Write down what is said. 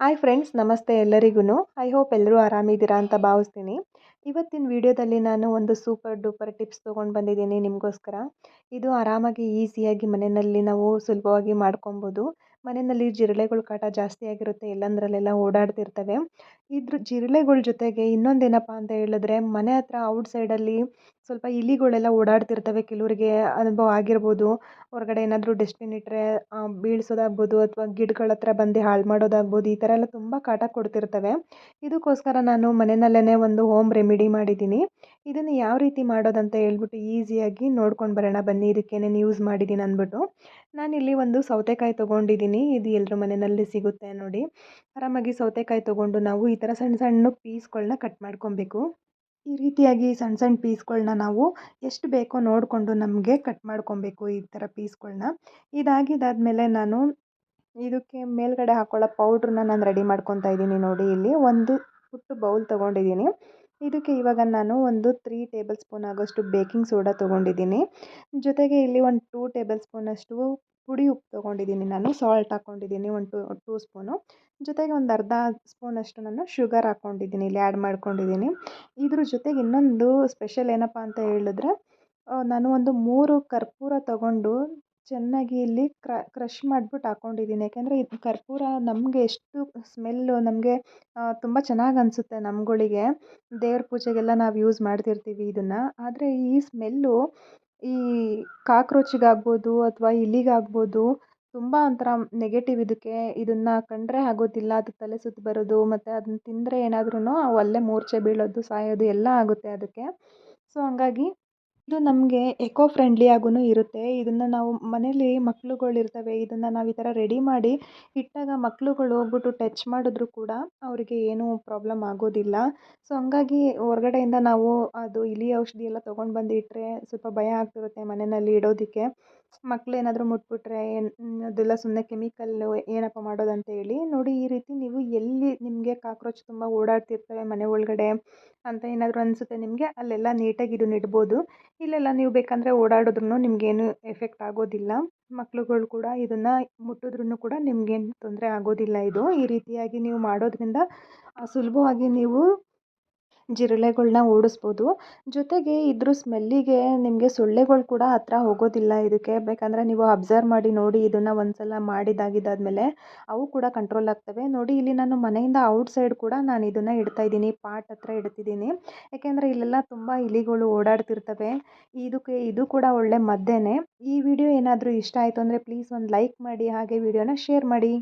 Hi friends ನಮಸ್ತೆ ಎಲ್ಲರಿಗೂ I hope ಎಲ್ಲರೂ ಆರಾಮಿದ್ದೀರಾ ಅಂತ ಭಾವಿಸ್ತೀನಿ. ಇವತ್ತಿನ ವಿಡಿಯೋದಲ್ಲಿ ನಾನು ಒಂದು ಸೂಪರ್ ಡೂಪರ್ ಟಿಪ್ಸ್ ತೊಗೊಂಡು ಬಂದಿದ್ದೀನಿ ನಿಮಗೋಸ್ಕರ. ಇದು ಆರಾಮಾಗಿ ಈಸಿಯಾಗಿ ಮನೆಯಲ್ಲಿ ನಾವು ಸುಲಭವಾಗಿ ಮಾಡ್ಕೊಬೋದು. ಮನೆಯಲ್ಲಿ ಜಿರಳೆಗಳ ಕಾಟ ಜಾಸ್ತಿ ಆಗಿರುತ್ತೆ, ಎಲ್ಲಂದ್ರಲ್ಲೆಲ್ಲ ಓಡಾಡ್ತಿರ್ತವೆ. ಇದ್ರ ಜಿರಳೆಗಳ ಜೊತೆಗೆ ಇನ್ನೊಂದೇನಪ್ಪ ಅಂತ ಹೇಳಿದ್ರೆ ಮನೆ ಹತ್ರ ಔಟ್ ಸೈಡಲ್ಲಿ ಸ್ವಲ್ಪ ಇಲಿಗಳೆಲ್ಲ ಓಡಾಡ್ತಿರ್ತವೆ. ಕೆಲವರಿಗೆ ಅನುಭವ ಆಗಿರ್ಬೋದು. ಹೊರಗಡೆ ಏನಾದರೂ ಡಸ್ಟ್ಬಿನ್ ಇಟ್ಟರೆ ಬೀಳಿಸೋದಾಗ್ಬೋದು ಅಥವಾ ಗಿಡಗಳ ಹತ್ರ ಬಂದು ಹಾಳು ಮಾಡೋದಾಗ್ಬೋದು ಈ ಥರ ಎಲ್ಲ ತುಂಬ ಕಾಟ ಕೊಡ್ತಿರ್ತವೆ. ಇದಕ್ಕೋಸ್ಕರ ನಾನು ಮನೆಯಲ್ಲೇ ಒಂದು ಹೋಮ್ ರೆಮಿಡಿ ಮಾಡಿದ್ದೀನಿ. ಇದನ್ನು ಯಾವ ರೀತಿ ಮಾಡೋದಂತ ಹೇಳ್ಬಿಟ್ಟು ಈಸಿಯಾಗಿ ನೋಡ್ಕೊಂಡು ಬರೋಣ. ಬನ್ನಿ ಇದಕ್ಕೇನೇನು ಯೂಸ್ ಮಾಡಿದ್ದೀನಿ ಅಂದ್ಬಿಟ್ಟು. ನಾನಿಲ್ಲಿ ಒಂದು ಸೌತೆಕಾಯಿ ತೊಗೊಂಡಿದ್ದೀನಿ ಇದು ಎಲ್ಲರ ಮನೆಯಲ್ಲಿ ಸಿಗುತ್ತೆ ನೋಡಿ. ಆರಾಮಾಗಿ ಸೌತೆಕಾಯಿ ತೊಗೊಂಡು ನಾವು ಥರ ಸಣ್ಣ ಸಣ್ಣ ಪೀಸ್ಗಳನ್ನ ಕಟ್ ಮಾಡ್ಕೊಬೇಕು. ಈ ರೀತಿಯಾಗಿ ಸಣ್ಣ ಸಣ್ಣ ಪೀಸ್ಗಳನ್ನ ನಾವು ಎಷ್ಟು ಬೇಕೋ ನೋಡಿಕೊಂಡು ನಮಗೆ ಕಟ್ ಮಾಡ್ಕೊಬೇಕು ಈ ಥರ ಪೀಸ್ಗಳನ್ನ ಇದಾಗಿದ್ದಾದಮೇಲೆ ನಾನು ಇದಕ್ಕೆ ಮೇಲ್ಗಡೆ ಹಾಕ್ಕೊಳ್ಳೋ ಪೌಡ್ರನ್ನ ನಾನು ರೆಡಿ ಮಾಡ್ಕೊತಾ ಇದ್ದೀನಿ ನೋಡಿ ಇಲ್ಲಿ. ಒಂದು ಪುಟ್ಟು ಬೌಲ್ ತೊಗೊಂಡಿದ್ದೀನಿ. ಇದಕ್ಕೆ ಇವಾಗ ನಾನು ಒಂದು ತ್ರೀ ಟೇಬಲ್ ಸ್ಪೂನ್ ಆಗೋಷ್ಟು ಬೇಕಿಂಗ್ ಸೋಡಾ ತೊಗೊಂಡಿದ್ದೀನಿ. ಜೊತೆಗೆ ಇಲ್ಲಿ ಒಂದು ಟೂ ಟೇಬಲ್ ಸ್ಪೂನಷ್ಟು ಪುಡಿ ಉಪ್ಪು ತೊಗೊಂಡಿದ್ದೀನಿ ನಾನು ಸಾಲ್ಟ್ ಹಾಕ್ಕೊಂಡಿದ್ದೀನಿ ಒಂದು ಟೂ ಟೂ ಸ್ಪೂನು ಜೊತೆಗೆ ಒಂದು ಅರ್ಧ ಸ್ಪೂನಷ್ಟು ನಾನು ಶುಗರ್ ಹಾಕ್ಕೊಂಡಿದ್ದೀನಿ, ಇಲ್ಲಿ ಆ್ಯಡ್ ಮಾಡ್ಕೊಂಡಿದ್ದೀನಿ. ಇದ್ರ ಜೊತೆಗೆ ಇನ್ನೊಂದು ಸ್ಪೆಷಲ್ ಏನಪ್ಪ ಅಂತ ಹೇಳಿದ್ರೆ ನಾನು ಒಂದು ಮೂರು ಕರ್ಪೂರ ತಗೊಂಡು ಚೆನ್ನಾಗಿ ಇಲ್ಲಿ ಕ್ರಷ್ ಮಾಡಿಬಿಟ್ಟು ಹಾಕ್ಕೊಂಡಿದ್ದೀನಿ. ಯಾಕೆಂದರೆ ಇದು ಕರ್ಪೂರ ನಮಗೆ ಎಷ್ಟು ಸ್ಮೆಲ್ಲು ನಮಗೆ ತುಂಬ ಚೆನ್ನಾಗಿ ಅನಿಸುತ್ತೆ ನಮ್ಗಳಿಗೆ. ದೇವ್ರ ಪೂಜೆಗೆಲ್ಲ ನಾವು ಯೂಸ್ ಮಾಡ್ತಿರ್ತೀವಿ ಇದನ್ನು. ಆದರೆ ಈ ಸ್ಮೆಲ್ಲು ಈ ಕಾಕ್ರೋಚಿಗಾಗ್ಬೋದು ಅಥವಾ ಇಲಿಗಾಗ್ಬೋದು ತುಂಬ ಒಂಥರ ನೆಗೆಟಿವ್ ಇದಕ್ಕೆ ಇದನ್ನು ಕಂಡರೆ ಆಗೋದಿಲ್ಲ, ಅದು ತಲೆ ಸುತ್ತು ಬರೋದು ಮತ್ತು ಅದನ್ನ ತಿಂದರೆ ಏನಾದ್ರೂ ಅವು ಅಲ್ಲೇ ಮೂರ್ಛೆ ಬೀಳೋದು, ಸಾಯೋದು ಎಲ್ಲ ಆಗುತ್ತೆ ಅದಕ್ಕೆ. ಸೊ ಹಂಗಾಗಿ ಇದು ನಮಗೆ ಎಕೋ ಫ್ರೆಂಡ್ಲಿ ಆಗೂ ಇರುತ್ತೆ. ಇದನ್ನು ನಾವು ಮನೇಲಿ ಮಕ್ಳುಗಳು ಇರ್ತವೆ ಇದನ್ನು ನಾವು ಈ ಥರ ರೆಡಿ ಮಾಡಿ ಇಟ್ಟಾಗ ಮಕ್ಳುಗಳು ಹೋಗ್ಬಿಟ್ಟು ಟಚ್ ಮಾಡಿದ್ರು ಕೂಡ ಅವರಿಗೆ ಏನೂ ಪ್ರಾಬ್ಲಮ್ ಆಗೋದಿಲ್ಲ. ಸೊ ಹಂಗಾಗಿ ಹೊರ್ಗಡೆಯಿಂದ ನಾವು ಅದು ಇಲಿ ಔಷಧಿ ಎಲ್ಲ ತೊಗೊಂಡು ಬಂದು ಇಟ್ಟರೆ ಸ್ವಲ್ಪ ಭಯ ಆಗ್ತಿರುತ್ತೆ ಮನೆಯಲ್ಲಿ ಇಡೋದಕ್ಕೆ. ಮಕ್ಕಳು ಏನಾದರೂ ಮುಟ್ಬಿಟ್ರೆ, ಏನು, ಅದೆಲ್ಲ ಸುಮ್ಮನೆ ಕೆಮಿಕಲ್ಲು ಏನಪ್ಪ ಮಾಡೋದಂತ ಹೇಳಿ ನೋಡಿ ಈ ರೀತಿ ನೀವು ಎಲ್ಲಿ ನಿಮಗೆ ಕಾಕ್ರೋಚ್ ತುಂಬ ಓಡಾಡ್ತಿರ್ತವೆ ಮನೆ ಒಳಗಡೆ ಅಂತ ಏನಾದರೂ ಅನಿಸುತ್ತೆ ನಿಮಗೆ? ಅಲ್ಲೆಲ್ಲ ನೀಟಾಗಿ ಇದನ್ನ ಇಡ್ಬೋದು ಇಲ್ಲೆಲ್ಲ ನೀವು ಬೇಕಂದರೆ ಓಡಾಡಿದ್ರೂ ನಿಮಗೇನು ಎಫೆಕ್ಟ್ ಆಗೋದಿಲ್ಲ. ಮಕ್ಳುಗಳು ಕೂಡ ಇದನ್ನು ಮುಟ್ಟಿದ್ರೂ ಕೂಡ ನಿಮಗೇನು ತೊಂದರೆ ಆಗೋದಿಲ್ಲ ಇದು. ಈ ರೀತಿಯಾಗಿ ನೀವು ಮಾಡೋದ್ರಿಂದ ಸುಲಭವಾಗಿ ನೀವು ಜಿರಳೆಗಳ್ನ ಓಡಿಸ್ಬೋದು. ಜೊತೆಗೆ ಇದ್ರ ಸ್ಮೆಲ್ಲಿಗೆ ನಿಮಗೆ ಸೊಳ್ಳೆಗಳು ಕೂಡ ಹತ್ರ ಹೋಗೋದಿಲ್ಲ ಇದಕ್ಕೆ. ಬೇಕಂದರೆ ನೀವು ಅಬ್ಸರ್ವ್ ಮಾಡಿ ನೋಡಿ ಇದನ್ನು ಒಂದ್ಸಲ ಸಲ ಮಾಡಿದ್ದಾಗಿದ್ದಾದಮೇಲೆ ಅವು ಕೂಡ ಕಂಟ್ರೋಲ್ ಆಗ್ತವೆ. ನೋಡಿ ಇಲ್ಲಿ ನಾನು ಮನೆಯಿಂದ ಔಟ್ ಸೈಡ್ ಕೂಡ ನಾನು ಇದನ್ನು ಇಡ್ತಾ ಇದ್ದೀನಿ. ಪಾಟ್ ಹತ್ರ ಇಡ್ತಿದ್ದೀನಿ. ಯಾಕೆಂದರೆ ಇಲ್ಲೆಲ್ಲ ತುಂಬ ಇಲಿಗಳು ಓಡಾಡ್ತಿರ್ತವೆ. ಇದಕ್ಕೆ ಇದು ಕೂಡ ಒಳ್ಳೆ ಮದ್ದೇನೆ. ಈ ವಿಡಿಯೋ ಏನಾದರೂ ಇಷ್ಟ ಆಯಿತು ಅಂದರೆ ಪ್ಲೀಸ್ ಒಂದು ಲೈಕ್ ಮಾಡಿ, ಹಾಗೆ ವಿಡಿಯೋನ ಶೇರ್ ಮಾಡಿ.